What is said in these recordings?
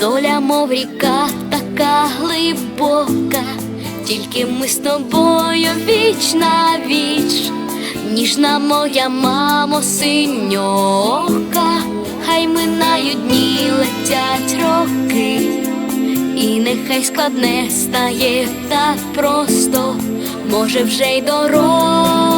доля, мов ріка, така глибока, тільки ми з тобою віч на віч, ніжна моя мамо, синьока, хай минають дні, летять роки. І нехай складне стає так просто, може вже й доросла.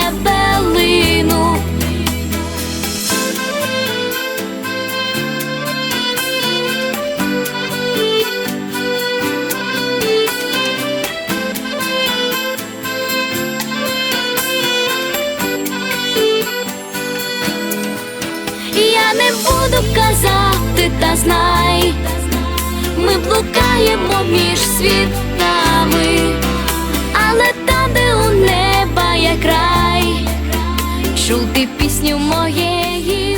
лину. Я не буду казати, та знай, ми блукаємо між світами, де у неба є край, чути пісню моєї